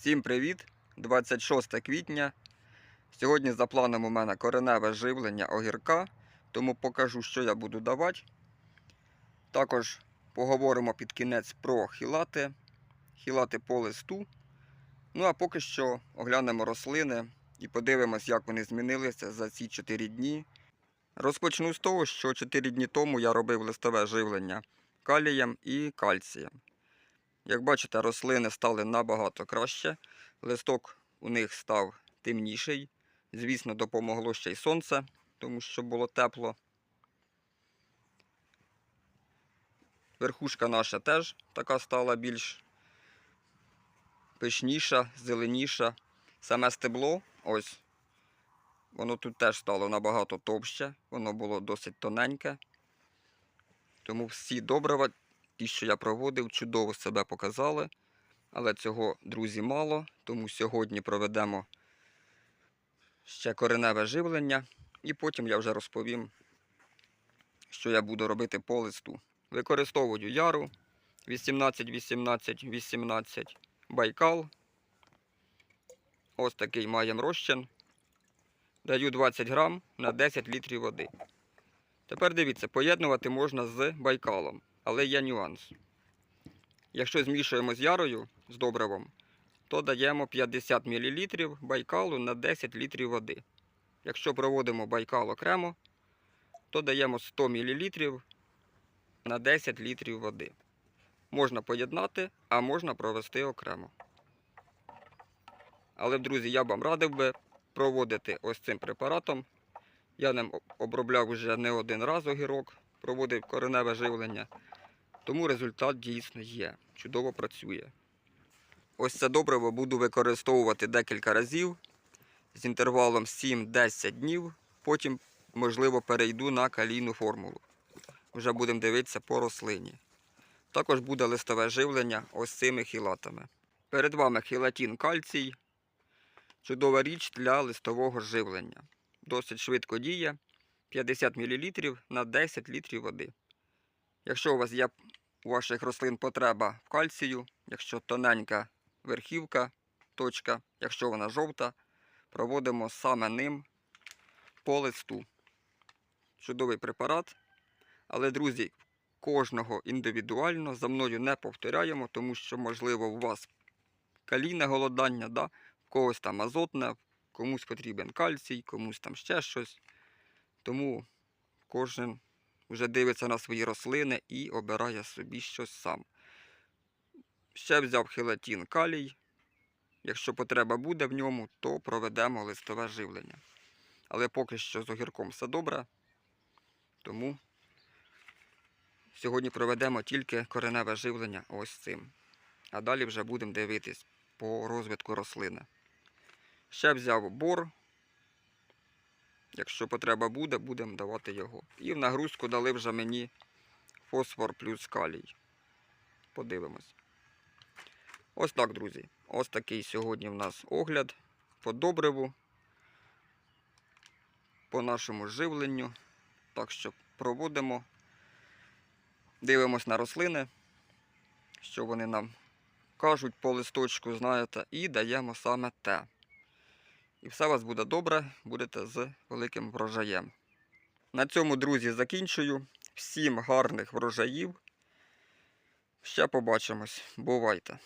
Всім привіт! 26 квітня. Сьогодні за планом у мене кореневе живлення огірка, тому покажу, що я буду давати. Також поговоримо під кінець про хілати, хілати по листу. Ну а поки що оглянемо рослини і подивимось, як вони змінилися за ці 4 дні. Розпочну з того, що 4 дні тому я робив листове живлення калієм і кальцієм. Як бачите, рослини стали набагато краще. Листок у них став темніший. Звісно, допомогло ще й сонце, тому що було тепло. Верхушка наша теж така стала більш пишніша, зеленіша. Саме стебло, ось, воно тут теж стало набагато товще, воно було досить тоненьке. Тому всі добрива, ті, що я проводив, чудово себе показали. Але цього, друзі, мало, тому сьогодні проведемо ще кореневе живлення, і потім я вже розповім, що я буду робити по листу. Використовую яру 18, 18, 18, байкал. Ось такий маємо розчин. Даю 20 грам на 10 літрів води. Тепер дивіться, поєднувати можна з байкалом, але є нюанс. Якщо змішуємо з ярою з добривом, то даємо 50 мл байкалу на 10 літрів води. Якщо проводимо байкал окремо, то даємо 100 мл на 10 літрів води. Можна поєднати, а можна провести окремо. Але, друзі, я вам радив би проводити ось цим препаратом. Я ним обробляв вже не один раз огірок, проводив кореневе живлення. Тому результат дійсно є. Чудово працює. Ось це добриво буду використовувати декілька разів з інтервалом 7-10 днів. Потім, можливо, перейду на калійну формулу. Вже будемо дивитися по рослині. Також буде листове живлення ось цими хілатами. Перед вами хілатін кальцій. Чудова річ для листового живлення. Досить швидко діє. 50 мл на 10 літрів води. Якщо у вас є у ваших рослин потреба в кальцію, якщо тоненька верхівка, точка, якщо вона жовта, проводимо саме ним по листу. Чудовий препарат. Але, друзі, кожного індивідуально за мною не повторяємо, тому що, можливо, у вас калійне голодання, да? в когось там азотне, комусь потрібен кальцій, комусь там ще щось. Тому кожен вже дивиться на свої рослини і обирає собі щось сам. Ще взяв хелатін калій. Якщо потреба буде в ньому, то проведемо листове живлення. Але поки що з огірком все добре. Тому сьогодні проведемо тільки кореневе живлення ось цим. А далі вже будемо дивитись по розвитку рослини. Ще взяв бор. Якщо потреба буде, будемо давати його. І в нагрузку дали вже мені фосфор плюс калій. Подивимось. Ось так, друзі. Ось такий сьогодні в нас огляд по добриву, по нашому живленню. Так що проводимо, дивимось на рослини, що вони нам кажуть по листочку, знаєте, і даємо саме те. І все у вас буде добре, будете з великим врожаєм. На цьому, друзі, закінчую. Всім гарних врожаїв. Ще побачимось. Бувайте!